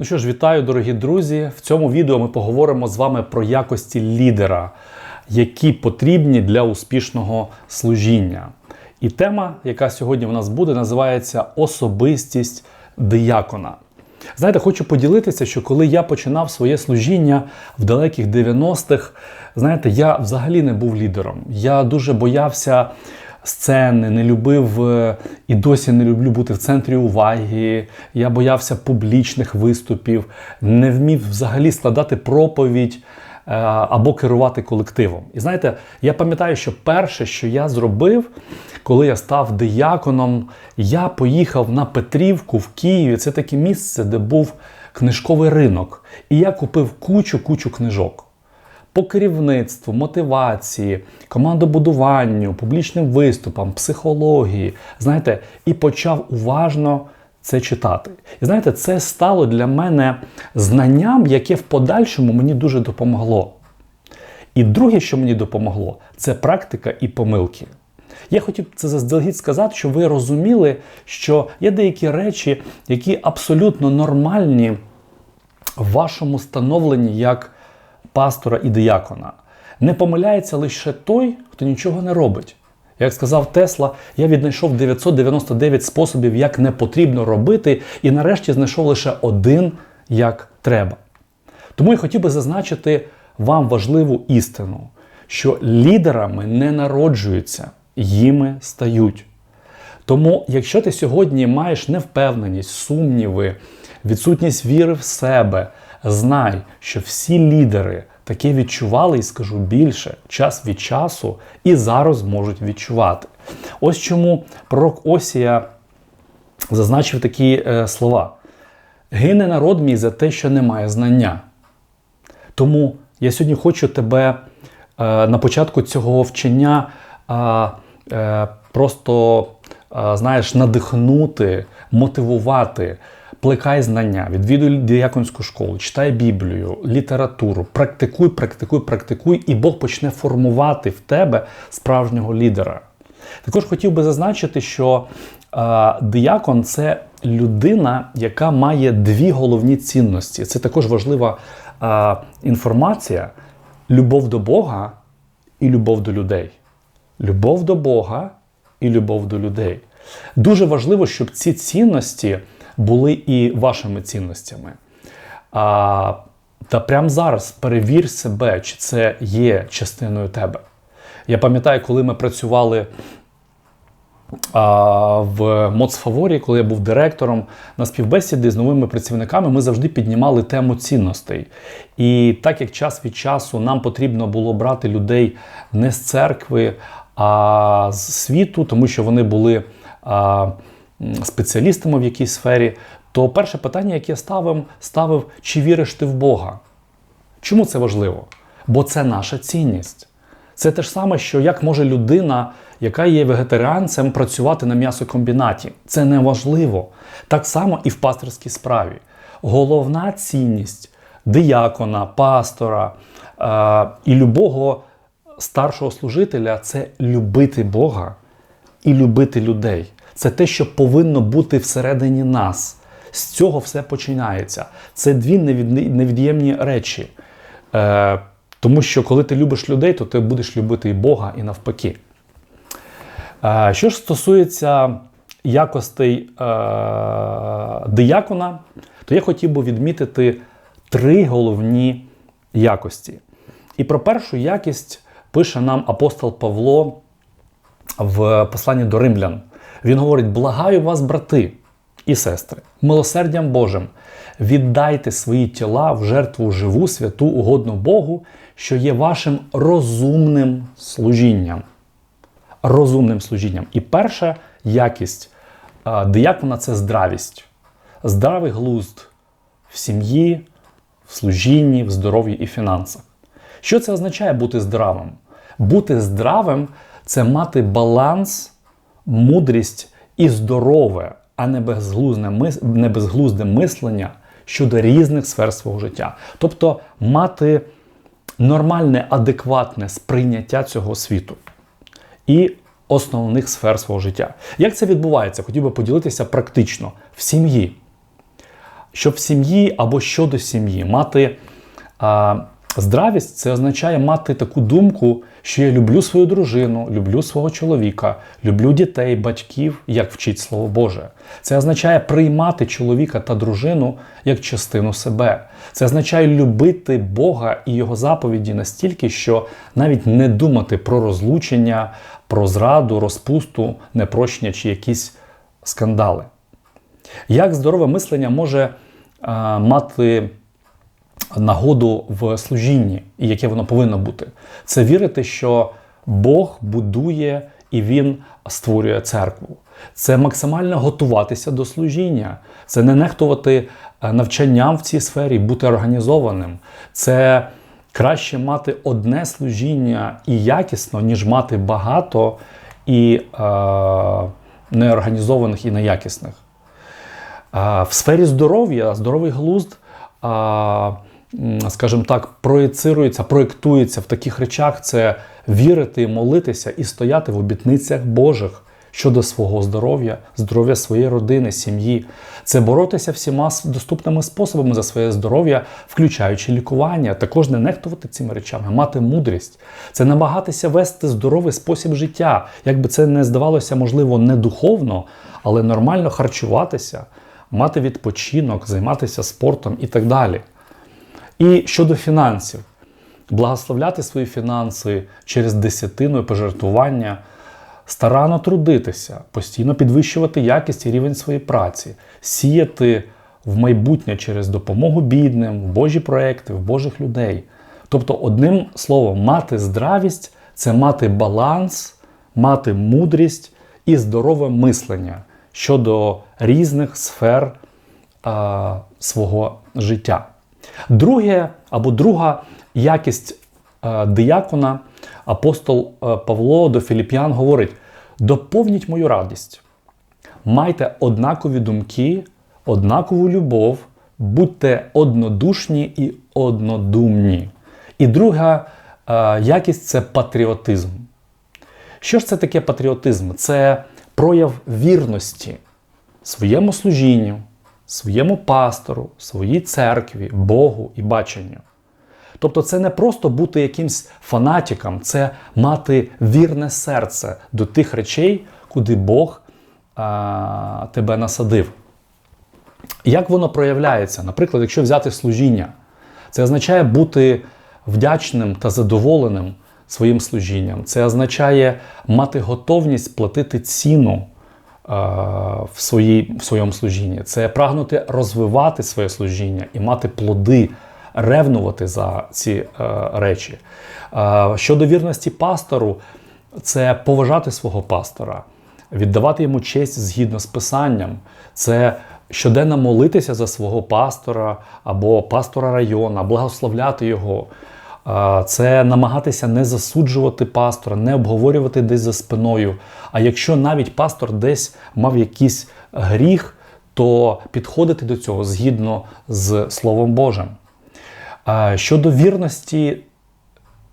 Ну що ж, вітаю, дорогі друзі! В цьому відео ми поговоримо з вами про якості лідера, які потрібні для успішного служіння. І тема, яка сьогодні в нас буде, називається Особистість диякона. Знаєте, хочу поділитися, що коли я починав своє служіння в далеких 90-х, знаєте, я взагалі не був лідером. Я дуже боявся сцени, не любив е, і досі не люблю бути в центрі уваги. Я боявся публічних виступів, не вмів взагалі складати проповідь е, або керувати колективом. І знаєте, я пам'ятаю, що перше, що я зробив, коли я став дияконом, я поїхав на Петрівку в Києві. Це таке місце, де був книжковий ринок. І я купив кучу-кучу книжок. По керівництву, мотивації, командобудуванню, публічним виступам, психології, знаєте, і почав уважно це читати. І знаєте, це стало для мене знанням, яке в подальшому мені дуже допомогло. І друге, що мені допомогло, це практика і помилки. Я хотів це заздалегідь сказати, щоб ви розуміли, що є деякі речі, які абсолютно нормальні в вашому становленні як пастора і диякона. Не помиляється лише той, хто нічого не робить. Як сказав Тесла, я віднайшов 999 способів, як не потрібно робити, і нарешті знайшов лише один, як треба. Тому я хотів би зазначити вам важливу істину, що лідерами не народжуються, їми стають. Тому, якщо ти сьогодні маєш невпевненість, сумніви, відсутність віри в себе, знай, що всі лідери таке відчували, і скажу більше, час від часу і зараз можуть відчувати. Ось чому пророк Осія зазначив такі е, слова: гине народ мій за те, що немає знання. Тому я сьогодні хочу тебе е, на початку цього вчення е, е, просто, е, знаєш, надихнути, мотивувати плекай знання, відвідуй діяконську школу, читай Біблію, літературу, практикуй, практикуй, практикуй, і Бог почне формувати в тебе справжнього лідера. Також хотів би зазначити, що е, диякон це людина, яка має дві головні цінності. Це також важлива е, інформація: любов до Бога і любов до людей. Любов до Бога і любов до людей. Дуже важливо, щоб ці цінності були і вашими цінностями. А, Та прямо зараз перевір себе, чи це є частиною тебе. Я пам'ятаю, коли ми працювали а, в Моцфаворі, коли я був директором на співбесіди з новими працівниками, ми завжди піднімали тему цінностей. І так як час від часу нам потрібно було брати людей не з церкви, а з світу, тому що вони були. А, спеціалістами в якійсь сфері, то перше питання, яке я ставив, ставив, чи віриш ти в Бога? Чому це важливо? Бо це наша цінність. Це те ж саме, що як може людина, яка є вегетаріанцем, працювати на м'ясокомбінаті. Це не важливо. Так само і в пасторській справі. Головна цінність диякона, пастора е і любого старшого служителя це любити Бога і любити людей. Це те, що повинно бути всередині нас. З цього все починається. Це дві невід'ємні речі. Е, Тому що коли ти любиш людей, то ти будеш любити і Бога, і навпаки. Е, Що ж стосується якостей е, диякона, то я хотів би відмітити три головні якості. І про першу якість пише нам апостол Павло в посланні до римлян. Він говорить: благаю вас, брати і сестри, милосердям Божим, віддайте свої тіла в жертву живу, святу, угодну Богу, що є вашим розумним служінням. Розумним служінням. І перша якість диякона це здравість, здравий глузд в сім'ї, в служінні, в здоров'ї і фінансах. Що це означає бути здравим? Бути здравим це мати баланс мудрість і здорове, а не безглузне, не безглузде мислення щодо різних сфер свого життя. Тобто мати нормальне, адекватне сприйняття цього світу і основних сфер свого життя. Як це відбувається? Хотів би поділитися практично в сім'ї. Щоб в сім'ї або щодо сім'ї мати а, здравість, це означає мати таку думку, що я люблю свою дружину, люблю свого чоловіка, люблю дітей, батьків, як вчить Слово Боже. Це означає приймати чоловіка та дружину як частину себе. Це означає любити Бога і Його заповіді настільки, що навіть не думати про розлучення, про зраду, розпусту, непрощення чи якісь скандали. Як здорове мислення може а, мати нагоду в служінні, і яке воно повинно бути? Це вірити, що Бог будує і Він створює церкву. Це максимально готуватися до служіння, це не нехтувати е, навчанням в цій сфері, бути організованим. Це краще мати одне служіння і якісно, ніж мати багато і е, неорганізованих і неякісних. В сфері здоров'я, здоровий глузд, скажімо так, проєцирується, проєктується в таких речах: це вірити, молитися і стояти в обітницях Божих щодо свого здоров'я, здоров'я своєї родини, сім'ї. Це боротися всіма доступними способами за своє здоров'я, включаючи лікування, також не нехтувати цими речами, мати мудрість. Це намагатися вести здоровий спосіб життя, як би це не здавалося, можливо, не духовно, але нормально харчуватися мати відпочинок, займатися спортом і так далі. І щодо фінансів, благословляти свої фінанси через десятину і пожертвування, старанно трудитися, постійно підвищувати якість і рівень своєї праці, сіяти в майбутнє через допомогу бідним, в Божі проекти, в Божих людей. Тобто, одним словом, мати здравість це мати баланс, мати мудрість і здорове мислення щодо різних сфер а, свого життя. Друге або друга якість а, диякона, апостол а, Павло до Філіп'ян говорить: доповніть мою радість, майте однакові думки, однакову любов, будьте однодушні і однодумні. І друга а, якість це патріотизм. Що ж це таке патріотизм? Це прояв вірності своєму служінню, своєму пастору, своїй церкві, Богу і баченню. Тобто це не просто бути якимсь фанатиком, це мати вірне серце до тих речей, куди Бог а, тебе насадив. Як воно проявляється? Наприклад, якщо взяти служіння, це означає бути вдячним та задоволеним своїм служінням. Це означає мати готовність платити ціну в, своїй, в своєму служінні. Це прагнути розвивати своє служіння і мати плоди, ревнувати за ці е, речі. Е, щодо вірності пастору, це поважати свого пастора, віддавати йому честь згідно з писанням. Це щоденно молитися за свого пастора або пастора району, благословляти його. Це намагатися не засуджувати пастора, не обговорювати десь за спиною. А якщо навіть пастор десь мав якийсь гріх, то підходити до цього згідно з Словом Божим. Щодо вірності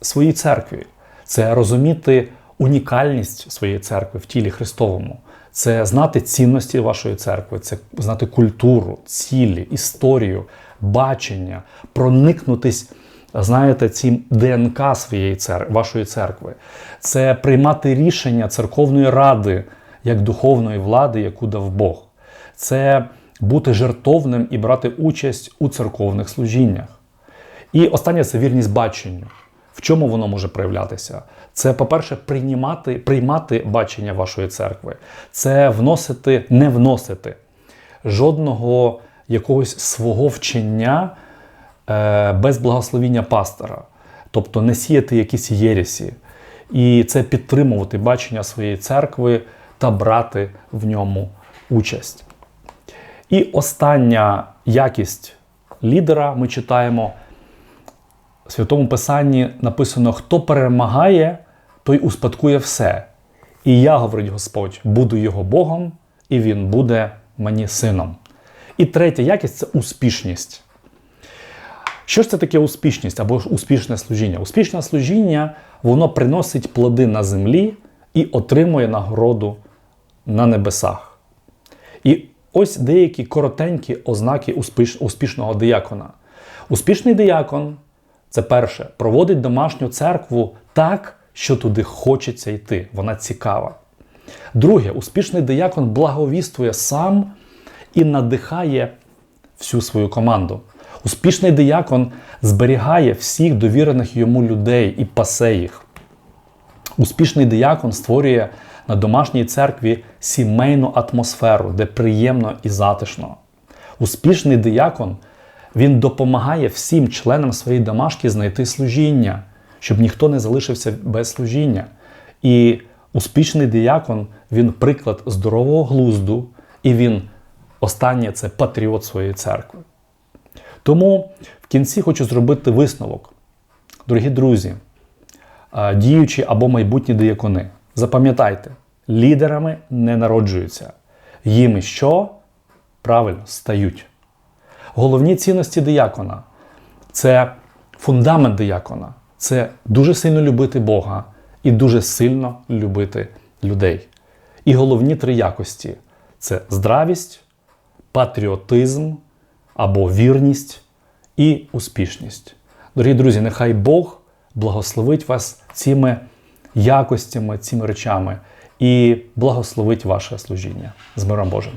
своїй церкві, це розуміти унікальність своєї церкви в тілі Христовому, це знати цінності вашої церкви, це знати культуру, цілі, історію, бачення, проникнутись знаєте, ці ДНК своєї церкви, вашої церкви. Це приймати рішення церковної ради як духовної влади, яку дав Бог. Це бути жертовним і брати участь у церковних служіннях. І останнє це вірність баченню. В чому воно може проявлятися? Це, по-перше, приймати приймати бачення вашої церкви, це вносити, не вносити жодного якогось свого вчення без благословіння пастора, тобто не сіяти якісь єресі. І це підтримувати бачення своєї церкви та брати в ньому участь. І остання якість лідера ми читаємо в Святому Писанні написано: хто перемагає, той успадкує все. І я, говорить Господь, буду його Богом, і він буде мені сином. І третя якість це успішність. Що ж це таке успішність або успішне служіння? Успішне служіння воно приносить плоди на землі і отримує нагороду на небесах. І Ось деякі коротенькі ознаки успіш- успішного диякона. Успішний диякон це перше, проводить домашню церкву так, що туди хочеться йти. Вона цікава. Друге, успішний диякон благовіствує сам і надихає всю свою команду. Успішний диякон зберігає всіх довірених йому людей і пасе їх. Успішний диякон створює на домашній церкві сімейну атмосферу, де приємно і затишно. Успішний диякон він допомагає всім членам своєї домашки знайти служіння, щоб ніхто не залишився без служіння. І успішний диякон він приклад здорового глузду, і він останнє це патріот своєї церкви. Тому в кінці хочу зробити висновок. Дорогі друзі, діючі або майбутні диякони. Запам'ятайте, лідерами не народжуються. Їми що? Правильно, стають. Головні цінності диякона це фундамент диякона, це дуже сильно любити Бога і дуже сильно любити людей. І головні три якості це здравість, патріотизм або вірність і успішність. Дорогі друзі, нехай Бог благословить вас цими якостями, цими речами і благословить ваше служіння з миром Божим.